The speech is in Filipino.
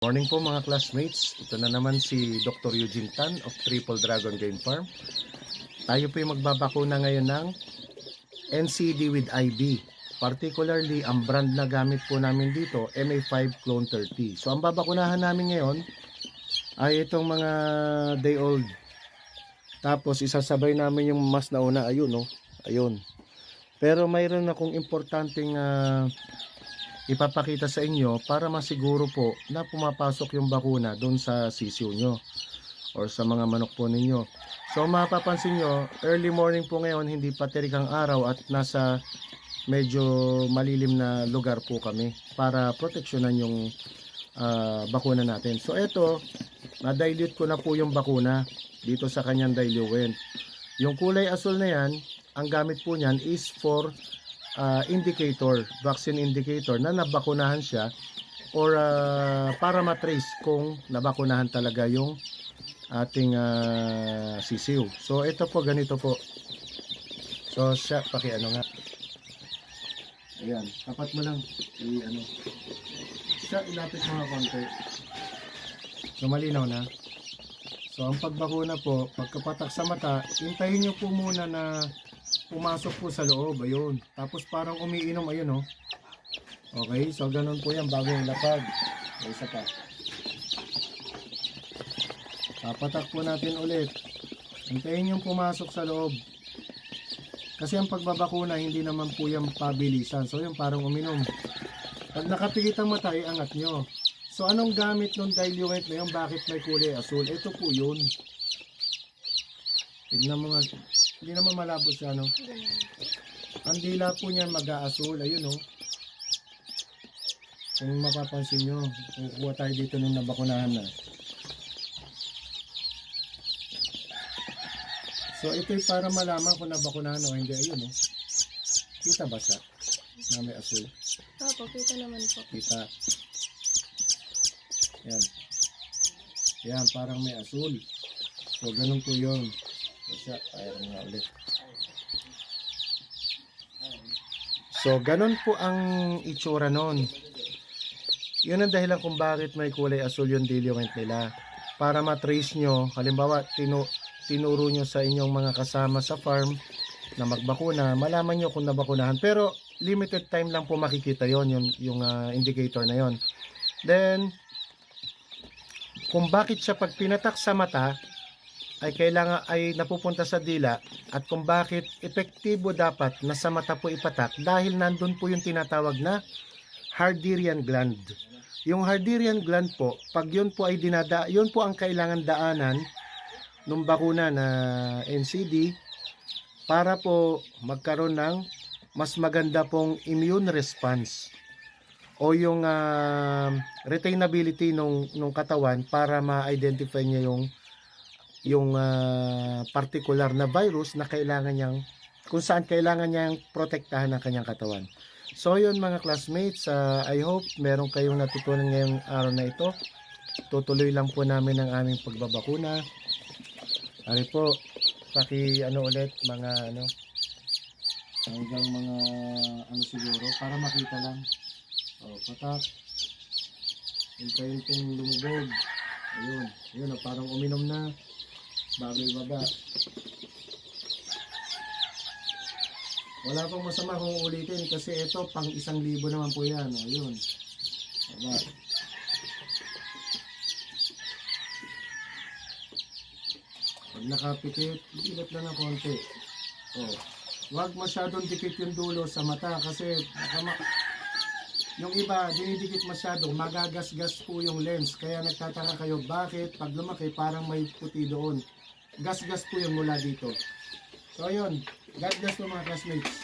Morning po mga classmates. Ito na naman si Dr. Eugene Tan of Triple Dragon Game Farm. Tayo po yung magbabakuna ngayon ng NCD with IB. Particularly, ang brand na gamit po namin dito, MA5 Clone 30. So, ang babakunahan namin ngayon ay itong mga day old. Tapos, isasabay namin yung mas nauna. Ayun, no? Ayun. Pero mayroon akong importanteng ah, ipapakita sa inyo para masiguro po na pumapasok yung bakuna doon sa sisiw nyo or sa mga manok po ninyo. So mapapansin nyo, early morning po ngayon, hindi pa tirik ang araw at nasa medyo malilim na lugar po kami para proteksyonan yung ah, bakuna natin. So eto, na-dilute ko na po yung bakuna dito sa kanyang diluent. Yung kulay asul na yan, ang gamit po niyan is for uh, indicator, vaccine indicator na nabakunahan siya or uh, para matrace kung nabakunahan talaga yung ating uh, sisiw. So ito po ganito po. So siya paki ano nga. Ayan, tapat mo lang i ano. Siya ilapit mo nga konti. So malinaw na. So ang pagbakuna po, pagkapatak sa mata, hintayin nyo po muna na pumasok po sa loob, ayun. Tapos parang umiinom, ayun oh. Okay, so ganun po yan bago yung lapag. O, isa pa. Papatak po natin ulit. Hintayin yung pumasok sa loob. Kasi ang pagbabakuna, hindi naman po yan pabilisan. So yung parang uminom. Pag nakapikit ang mata, iangat nyo. So anong gamit nung diluent na yun? Bakit may kulay asul? Ito po yun. Tignan mo nga. Hindi naman malabo siya, no? Ang dila po niya mag-aasul. Ayun, no? Kung mapapansin nyo, kukuha tayo dito nung nabakunahan na. So, ito'y para malaman kung nabakunahan o hindi. Ayun, no? Kita ba siya? Na may asul. Opo, kita naman po. Kita. Yan. Yan, parang may asul. So, ganun po yun. Siya, ayaw nga ulit. So, ganun po ang itsura nun. Yun ang dahilan kung bakit may kulay asul yung diluent nila. Para matrace nyo, halimbawa, tinu tinuro nyo sa inyong mga kasama sa farm na magbakuna, malaman nyo kung nabakunahan. Pero, limited time lang po makikita yon yung, yung ah, indicator na yon. Then, kung bakit siya pag pinatak sa mata, ay kailangan ay napupunta sa dila at kung bakit epektibo dapat na sa mata po ipatak dahil nandun po yung tinatawag na Harderian gland. Yung Harderian gland po, pag yun po ay dinada, yun po ang kailangan daanan ng bakuna na NCD para po magkaroon ng mas maganda pong immune response o yung ah, retainability nung nung katawan para ma-identify niya yung yung ah, particular na virus na kailangan niyang kung saan kailangan niyang protektahan ng kanyang katawan. So yun mga classmates, ah, I hope meron kayong natutunan ngayong araw na ito. Tutuloy lang po namin ang aming pagbabakuna. Ari po, paki ano ulit mga ano hanggang mga ano siguro para makita lang. Oh, patak. Hintayin pong lumubog. Ayun. Ayun, oh, parang uminom na. Bago ibaba. Wala pong masama kung ulitin kasi ito pang isang libo naman po yan. Oh, ayun. Baba. Pag nakapikit, ilat lang ng konti. Oh. Huwag masyadong dikit yung dulo sa mata kasi baka yung iba, dinidikit masyado, magagasgas po yung lens. Kaya nagtataka kayo, bakit pag lumaki parang may puti doon. Gasgas po yung mula dito. So yun, God bless po mga classmates.